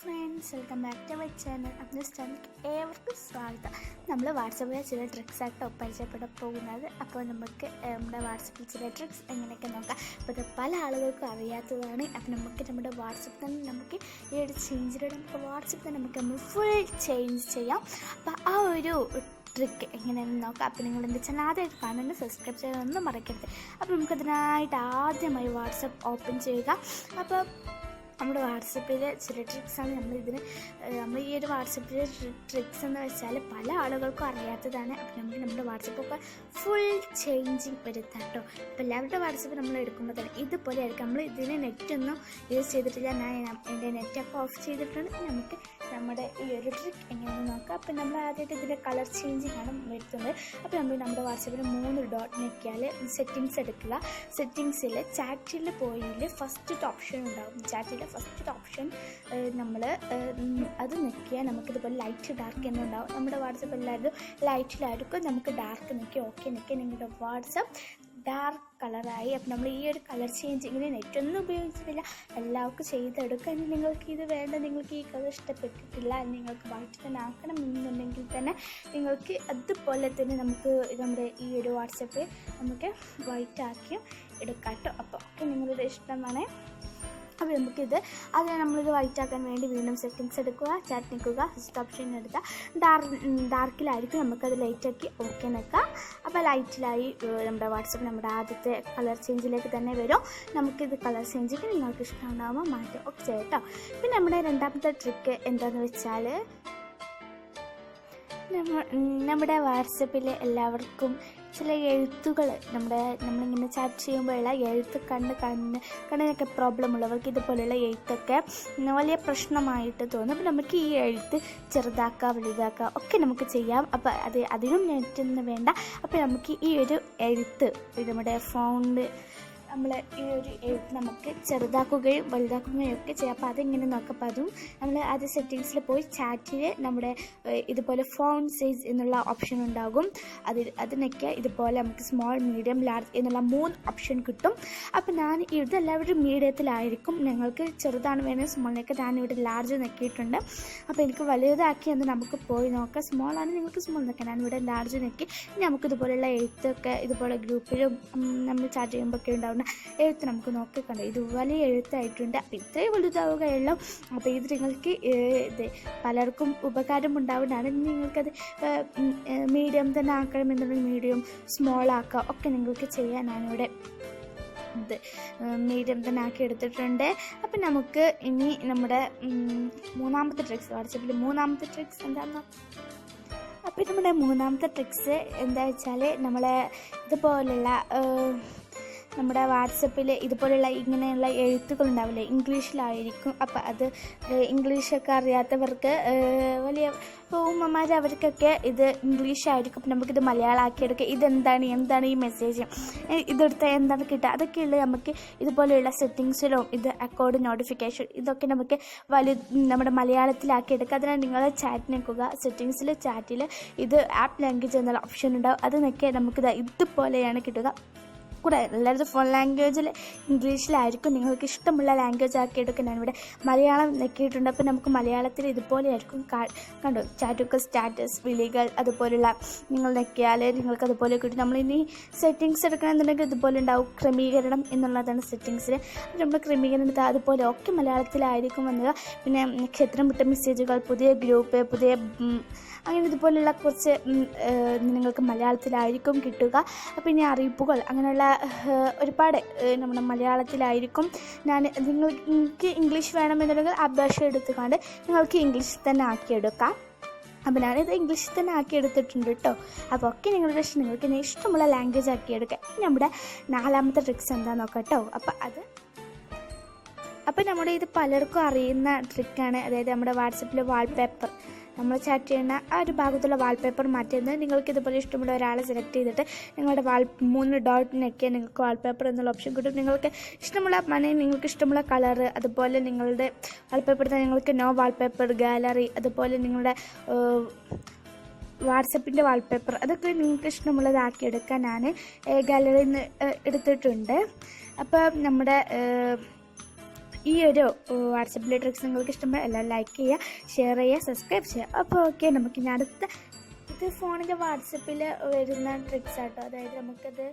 Friends welcome back to my channel Abdul ചാനലിലേക്ക് ഏവർക്കും സ്വാഗതം. നമ്മൾ വാട്സപ്പിലെ ചില ട്രിക്സ് ആട്ടോ പരിചയപ്പെടാൻ പോകുന്നത്. അപ്പോൾ നമുക്ക് നമ്മുടെ വാട്സപ്പിൽ ചില ട്രിക്സ് എങ്ങനെയൊക്കെ നോക്കാം. അപ്പോൾ ഇത് പല ആളുകൾക്കും അറിയാത്തതാണ്. അപ്പോൾ നമുക്ക് നമ്മുടെ വാട്സപ്പ് തന്നെ നമുക്ക് ഈ ഒരു ചേഞ്ചിലൂടെ നമുക്ക് വാട്സപ്പ് തന്നെ നമുക്ക് ഫുൾ ചേഞ്ച് ചെയ്യാം. അപ്പോൾ ആ ഒരു ട്രിക്ക് എങ്ങനെയാണെന്ന് നോക്കാം. അപ്പോൾ നിങ്ങൾ എന്റെ ചാനൽ ആദ്യമായിട്ട് കാണുന്നത് സബ്സ്ക്രൈബ് ചെയ്യാനൊന്നും മറക്കരുത്. അപ്പോൾ നമുക്കതിനായിട്ട് ആദ്യമായി വാട്സപ്പ് ഓപ്പൺ ചെയ്യുക. അപ്പോൾ നമ്മുടെ വാട്സപ്പിൽ ചില ട്രിക്സാണ് നമ്മൾ ഇതിന് നമ്മൾ ഈ ഒരു വാട്സപ്പിൽ ട്രിക്സ് എന്ന് വെച്ചാൽ പല ആളുകൾക്കും അറിയാത്തതാണ്. അപ്പം നമുക്ക് നമ്മുടെ വാട്സപ്പൊക്കെ ഫുൾ ചേഞ്ചിങ് വരുത്താം കേട്ടോ അപ്പോൾ എല്ലാവരുടെ വാട്സപ്പ് നമ്മൾ എടുക്കുമ്പോൾ തന്നെ ഇതുപോലെ ആയിരിക്കും. നമ്മൾ ഇതിന് നെറ്റൊന്നും യൂസ് ചെയ്തിട്ടില്ല. ഞാൻ എന്റെ നെറ്റൊക്കെ ഓഫ് ചെയ്തിട്ടുണ്ട്. നമുക്ക് നമ്മുടെ ഈ ഒരു ട്രിക്ക് എങ്ങനെയാണെന്ന് നോക്കാം. അപ്പം നമ്മൾ ആദ്യമായിട്ട് ഇതിന്റെ കളർ ചേഞ്ചിങ് ആണ് വരുത്തുന്നത്. അപ്പോൾ നമ്മൾ നമ്മുടെ വാട്സപ്പിൽ മൂന്ന് ഡോട്ട് ഞെക്കിയാൽ സെറ്റിങ്സ് എടുക്കുക. സെറ്റിങ്സിൽ ചാറ്റിൽ പോയിൽ ഫസ്റ്റ് ഓപ്ഷൻ ഉണ്ടാകും ചാറ്റിൽ ഫസ്റ്റ് ഓപ്ഷൻ നമ്മൾ അത് നിൽക്കിയാൽ നമുക്കിതുപോലെ ലൈറ്റ് ഡാർക്ക് എന്നുണ്ടാവും. നമ്മുടെ വാട്സപ്പ് എല്ലാവരും ലൈറ്റിലായിരിക്കും നമുക്ക് ഡാർക്ക് നെക്കി ഓക്കെ നെക്കി. നിങ്ങളുടെ വാട്സപ്പ് ഡാർക്ക് കളറായി അപ്പം നമ്മൾ ഈ ഒരു കളർ ചേഞ്ച് ഇങ്ങനെ നെറ്റൊന്നും ഉപയോഗിച്ചിട്ടില്ല എല്ലാവർക്കും ചെയ്തെടുക്കുക. ഇനി നിങ്ങൾക്ക് ഇത് വേണ്ട നിങ്ങൾക്ക് ഈ കളർ ഇഷ്ടപ്പെട്ടിട്ടില്ല നിങ്ങൾക്ക് വൈറ്റ് തന്നെ ആക്കണം എന്നുണ്ടെങ്കിൽ തന്നെ നിങ്ങൾക്ക് അതുപോലെ തന്നെ നമുക്ക് നമ്മുടെ ഈ ഒരു വാട്സപ്പ് നമുക്ക് വൈറ്റ് ആക്കി എടുക്കാം കേട്ടോ. അപ്പോൾ ഒക്കെ നിങ്ങളുടെ ഇഷ്ടമാണ്. അപ്പോൾ നമുക്കിത് അത് നമ്മളിത് വൈറ്റ് ആക്കാൻ വേണ്ടി വീണ്ടും സെറ്റിങ്സ് എടുക്കുക ചാറ്റ് നിൽക്കുക ഫസ്റ്റ് ഓപ്ഷൻ എടുക്കുക. ഡാർക്ക് ഡാർക്കിലായിരിക്കും നമുക്കത് ലൈറ്റാക്കി ഓക്കെ നിൽക്കാം അപ്പോൾ ലൈറ്റിലായി നമ്മുടെ വാട്സപ്പ് നമ്മുടെ ആദ്യത്തെ കളർ ചേഞ്ചിലേക്ക് തന്നെ വരും. നമുക്കിത് കളർ ചേഞ്ചിക്ക് നിങ്ങൾക്ക് ഇഷ്ടമുണ്ടാകുമ്പോൾ മാറ്റി. ഓക്കെ ചെയ്യട്ടോ. പിന്നെ നമ്മുടെ രണ്ടാമത്തെ ട്രിക്ക് എന്താണെന്ന് വെച്ചാൽ നമ്മ- നമ്മുടെ വാട്സപ്പിൽ എല്ലാവർക്കും ചില എഴുത്തുകൾ നമ്മുടെ നമ്മളിങ്ങനെ ചാറ്റ് ചെയ്യുമ്പോഴുള്ള എഴുത്ത് കണ്ണ് കണ്ണ് കണ്ണിനൊക്കെ പ്രോബ്ലം ഉള്ളവർക്ക് ഇതുപോലെയുള്ള എഴുത്തൊക്കെ വലിയ പ്രശ്നമായിട്ട് തോന്നും. അപ്പോൾ നമുക്ക് ഈ എഴുത്ത് ചെറുതാക്കുക വലുതാക്കുക ഒക്കെ നമുക്ക് ചെയ്യാം. അപ്പോൾ അത് അതിനും നെറ്റൊന്നും വേണ്ട. അപ്പോൾ നമുക്ക് ഈ ഒരു എഴുത്ത് നമ്മുടെ ഫോണിൽ നമ്മൾ ഈ ഒരു എഴുത്ത് നമുക്ക് ചെറുതാക്കുകയും വലുതാക്കുകയും ഒക്കെ ചെയ്യാം. അപ്പോൾ അതിങ്ങനെ നോക്കാം? അപ്പോൾ അതും നമ്മൾ അത് സെറ്റിങ്സിൽ പോയി ചാറ്റിൽ നമ്മുടെ ഇതുപോലെ ഫോൺ സൈസ് എന്നുള്ള ഓപ്ഷൻ ഉണ്ടാകും. അത് അതിനൊക്കെ ഇതുപോലെ നമുക്ക് സ്മോൾ മീഡിയം ലാർജ് എന്നുള്ള മൂന്ന് ഓപ്ഷൻ കിട്ടും. അപ്പോൾ ഞാൻ ഇതെല്ലാവരും മീഡിയത്തിലായിരിക്കും. ഞങ്ങൾക്ക് ചെറുതാണ് വേണമെങ്കിൽ സ്മോളിനൊക്കെ ഞാൻ ഇവിടെ ലാർജ് നെക്കിയിട്ടുണ്ട്. അപ്പോൾ എനിക്ക് വലുതാക്കി എന്ന് നമുക്ക് പോയി നോക്കാം. സ്മോൾ ആണ് നിങ്ങൾക്ക് സ്മോൾ നോക്കാം. ഞാൻ ഇവിടെ ലാർജ് നമുക്ക് ഇതുപോലെയുള്ള എഴുത്തൊക്കെ ഇതുപോലെ ഗ്രൂപ്പിലും നമ്മൾ ചാറ്റ് ചെയ്യുമ്പോൾ ഒക്കെ ഉണ്ടാവുന്ന എഴുത്ത് നമുക്ക് നോക്കിക്കണ്ട. വലിയ എഴുത്തായിട്ടുണ്ട്. അപ്പോൾ ഇത്രയും വലുതാവുകയുള്ളൂ അപ്പോൾ ഇത് നിങ്ങൾക്ക് ഇത് പലർക്കും ഉപകാരം ഉണ്ടാവുന്നതാണ് നിങ്ങൾക്കത് മീഡിയം തന്നെ ആക്കണമെന്നുണ്ടെങ്കിൽ മീഡിയം സ്മോൾ ആക്കുക ഒക്കെ നിങ്ങൾക്ക് ചെയ്യാനാണ് ഇവിടെ ഇത് മീഡിയം തന്നെ ആക്കി എടുത്തിട്ടുണ്ട്. അപ്പം നമുക്ക് ഇനി നമ്മുടെ മൂന്നാമത്തെ ട്രിക്സ് വാട്സപ്പിൽ മൂന്നാമത്തെ ട്രിക്സ് എന്താണെന്ന് അപ്പം നമ്മുടെ മൂന്നാമത്തെ ട്രിക്സ് എന്താ വെച്ചാൽ നമ്മളെ ഇതുപോലുള്ള നമ്മുടെ വാട്സപ്പിൽ ഇതുപോലുള്ള ഇങ്ങനെയുള്ള എഴുത്തുകൾ ഉണ്ടാവില്ലേ ഇംഗ്ലീഷിലായിരിക്കും. അപ്പം അത് ഇംഗ്ലീഷൊക്കെ അറിയാത്തവർക്ക് വലിയ ഉമ്മമാർ അവർക്കൊക്കെ ഇത് ഇംഗ്ലീഷായിരിക്കും. അപ്പം നമുക്കിത് മലയാളമാക്കിയെടുക്കുക ഇതെന്താണ്? എന്താണ് ഈ മെസ്സേജ് ഇതെടുത്താൽ എന്താണ് കിട്ടുക? അതൊക്കെയുള്ള നമുക്ക് ഇതുപോലെയുള്ള സെറ്റിങ്സിലും ഇത് അക്കോർഡ് നോട്ടിഫിക്കേഷൻ ഇതൊക്കെ നമുക്ക് വലു നമ്മുടെ മലയാളത്തിലാക്കി എടുക്കുക അതിനാൽ നിങ്ങൾ ചാറ്റ് നിൽക്കുക. സെറ്റിങ്സിൽ ചാറ്റിൽ ഇത് ആപ്പ് ലാംഗ്വേജ് എന്നുള്ള ഓപ്ഷൻ ഉണ്ടാവും. അത് നിൽക്കുക നമുക്കിത് ഇതുപോലെയാണ് കിട്ടുക. കൂടെ എല്ലാവരും ഫോൺ ലാംഗ്വേജിൽ ഇംഗ്ലീഷിലായിരിക്കും. നിങ്ങൾക്ക് ഇഷ്ടമുള്ള ലാംഗ്വേജ് ആക്കി എടുക്കാൻ ഞാനിവിടെ മലയാളം നെക്കിയിട്ടുണ്ട്. അപ്പോൾ നമുക്ക് മലയാളത്തിൽ ഇതുപോലെയായിരിക്കും. കണ്ടു? ചാറ്റുക്കൾ ചാറ്റൊക്കെ സ്റ്റാറ്റസ് വിളികൾ അതുപോലുള്ള നിങ്ങൾ നെക്കിയാൽ നിങ്ങൾക്ക് അതുപോലെ കിട്ടും. നമ്മളിനി സെറ്റിങ്സ് എടുക്കണമെന്നുണ്ടെങ്കിൽ ഇതുപോലെ ഉണ്ടാവും. ക്രമീകരണം എന്നുള്ളതാണ് സെറ്റിങ്സിൽ നമ്മൾ ക്രമീകരണത്തിൽ അതുപോലെ ഒക്കെ മലയാളത്തിലായിരിക്കും വന്നത്. പിന്നെ നക്ഷത്രം വിട്ട മെസ്സേജുകൾ പുതിയ ഗ്രൂപ്പ് പുതിയ അങ്ങനെ ഇതുപോലുള്ള കുറച്ച് നിങ്ങൾക്ക് മലയാളത്തിലായിരിക്കും കിട്ടുക. പിന്നെ അറിയിപ്പുകൾ അങ്ങനെയുള്ള ഒരുപാട് നമ്മുടെ മലയാളത്തിലായിരിക്കും. ഞാൻ നിങ്ങൾക്ക് ഇംഗ്ലീഷ് വേണമെന്നുണ്ടെങ്കിൽ അപേക്ഷ എടുത്തുകൊണ്ട് നിങ്ങൾക്ക് ഇംഗ്ലീഷിൽ തന്നെ ആക്കിയെടുക്കാം. അപ്പോൾ ഞാനിത് ഇംഗ്ലീഷിൽ തന്നെ ആക്കി എടുത്തിട്ടുണ്ട് കേട്ടോ അപ്പോൾ ഒക്കെ നിങ്ങളുടെ നിങ്ങൾക്ക് ഇനി ഇഷ്ടമുള്ള ലാംഗ്വേജ് ആക്കി എടുക്കാം നമ്മുടെ നാലാമത്തെ ട്രിക്സ് എന്താണെന്ന് നോക്കാം കേട്ടോ. അപ്പോൾ അത് അപ്പോൾ നമ്മുടെ ഇത് പലർക്കും അറിയുന്ന ട്രിക്കാണ് അതായത് നമ്മുടെ വാട്സപ്പിലെ വാൾപേപ്പർ നമ്മൾ ചാറ്റ് ചെയ്യുന്ന ആ ഒരു ഭാഗത്തുള്ള വാൾപേപ്പർ മാറ്റുന്നത് നിങ്ങൾക്ക് ഇതുപോലെ ഇഷ്ടമുള്ള ഒരാളെ സെലക്ട് ചെയ്തിട്ട് നിങ്ങളുടെ വാൾ മൂന്ന് ഡോട്ടിനൊക്കെ നിങ്ങൾക്ക് വാൾപേപ്പർ എന്നുള്ള ഓപ്ഷൻ കിട്ടും. നിങ്ങൾക്ക് ഇഷ്ടമുള്ള മണി നിങ്ങൾക്ക് ഇഷ്ടമുള്ള കളർ അതുപോലെ നിങ്ങളുടെ വാൾപേപ്പർ തന്നെ നിങ്ങൾക്ക് നോ വാൾപേപ്പർ ഗാലറി അതുപോലെ നിങ്ങളുടെ വാട്സപ്പിന്റെ വാൾപേപ്പർ അതൊക്കെ നിങ്ങൾക്ക് ഇഷ്ടമുള്ളതാക്കി എടുക്കാൻ ഞാൻ ഗാലറിയിൽ നിന്ന് എടുത്തിട്ടുണ്ട്. അപ്പോൾ നമ്മുടെ ഈ ഒരു വാട്സപ്പിലെ ട്രിക്സ് നിങ്ങൾക്ക് ഇഷ്ടമായി എല്ലാം ലൈക്ക് ചെയ്യുക ഷെയർ ചെയ്യുക സബ്സ്ക്രൈബ് ചെയ്യുക. അപ്പോൾ ഓക്കെ നമുക്ക് ഇനി അടുത്ത ഇത് ഫോണിന്റെ വാട്സപ്പിൽ വരുന്ന ട്രിക്സ് ആട്ടോ. അതായത് നമുക്കത്